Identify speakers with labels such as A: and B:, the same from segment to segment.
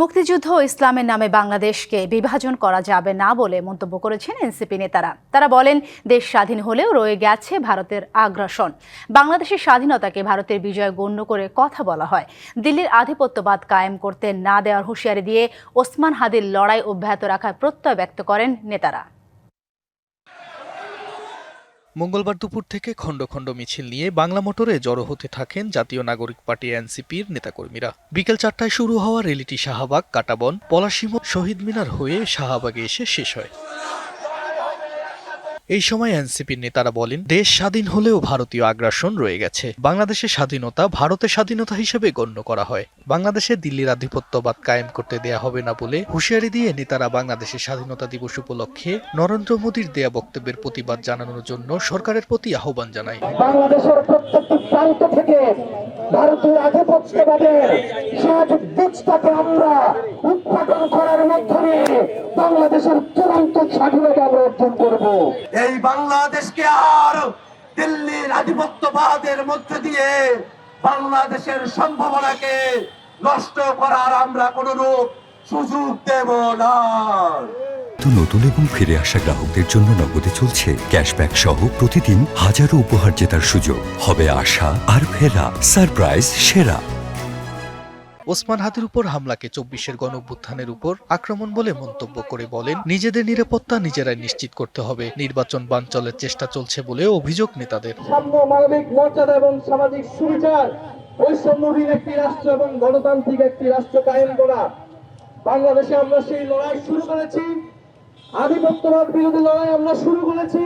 A: মুক্তিযুদ্ধ ইসলামের নামে বাংলাদেশকে বিভাজন করা যাবে না বলে মন্তব্য করেছেন এনসিপি নেতারা। তারা বলেন, দেশ স্বাধীন হলেও রয়ে গেছে ভারতের আগ্রাসন। বাংলাদেশের স্বাধীনতাকে ভারতের বিজয় গণ্য করে কথা বলা হয়। দিল্লির আধিপত্যবাদ কায়েম করতে না দেওয়ার হুঁশিয়ারি দিয়ে ওসমান হাদির লড়াই অব্যাহত রাখার প্রত্যয় ব্যক্ত করেন নেতারা।
B: মঙ্গলবার দুপুর থেকে খণ্ড খণ্ড মিছিল নিয়ে বাংলা মোটরে জড়ো হতে থাকেন জাতীয় নাগরিক পার্টি এনসিপির নেতাকর্মীরা। বিকেল চারটায় শুরু হওয়া রেলিটি শাহবাগ, কাটাবন পলাশিম শহীদ মিনার হয়ে শাহবাগে এসে শেষ হয়। এই সময় এনসিপির নেতারা বলেন, দেশ স্বাধীন হলেও ভারতীয় আগ্রাসন রয়ে গেছে। বাংলাদেশের স্বাধীনতা ভারতের স্বাধীনতা হিসেবে গণ্য করা হয়। বাংলাদেশে দিল্লির আধিপত্যবাদ কায়েম করতে দেয়া হবে না বলে হুঁশিয়ারি দিয়ে নেতারা বাংলাদেশের স্বাধীনতা দিবস উপলক্ষে নরেন্দ্র মোদীর দেয়া বক্তব্যের প্রতিবাদ জানানোর জন্য সরকারের প্রতি আহ্বান জানায়।
C: বাংলাদেশের প্রত্যেকটি প্রান্ত থেকে ভারতীয় আধিপত্যবাদের আমরা বাংলাদেশের চূড়ান্ত স্বাধীনতা আমরা অর্জন করব।
D: এই বাংলাদেশকে আর দিল্লির আধিপত্যবাদের মধ্যে দিয়ে বাংলাদেশের সম্ভাবনাকে নষ্ট করার আমরা কোনো রূপ সুযোগ দেব না।
E: নতুন এবং ফিরে আসা গ্রাহকদের জন্য নগদে চলছে ক্যাশব্যাক সহ প্রতিদিন হাজারো উপহার জেতার সুযোগ। হবে আশা আর ফেরা সারপ্রাইজ সেরা।
B: ওসমান হাদির উপর হামলাকে চব্বিশের গণঅভ্যুত্থানের উপর আক্রমণ বলে মন্তব্য করে বলেন, নিজেদের নিরাপত্তা নিজেরাই নিশ্চিত করতে হবে। নির্বাচন বানচলের চেষ্টা চলছে বলে অভিযোগ নেতাদের।
C: মানবিক মর্যাদা এবং সামাজিক সুবিচার একটি রাষ্ট্র এবং গণতান্ত্রিক একটি রাষ্ট্র কায়েম করা। বাংলাদেশে আমরা সেই লড়াই শুরু করেছি। আধিপত্যবাদ বিরোধী লড়াই আমরা শুরু করেছি।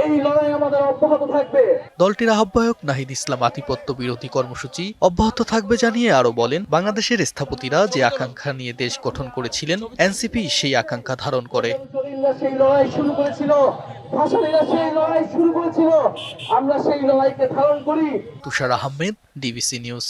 C: এই লড়াই আমাদের অব্যাহত থাকবে।
B: দলটির আহ্বায়ক নাহিদ ইসলাম আধিপত্য বিরোধী কর্মসূচি অব্যাহত থাকবে জানিয়ে আরও বলেন বাংলাদেশের স্থপতিরা যে আকাঙ্ক্ষা নিয়ে দেশ গঠন করেছিলেন এনসিপি সেই আকাঙ্ক্ষা ধারণ করে।
C: সেই লড়াই শুরু করেছিল ভাষালীরা সেই লড়াই শুরু করেছিল। আমরা সেই লড়াইকে ধারণ করি।
B: তুষার আহমেদ ডিবিসি নিউজ।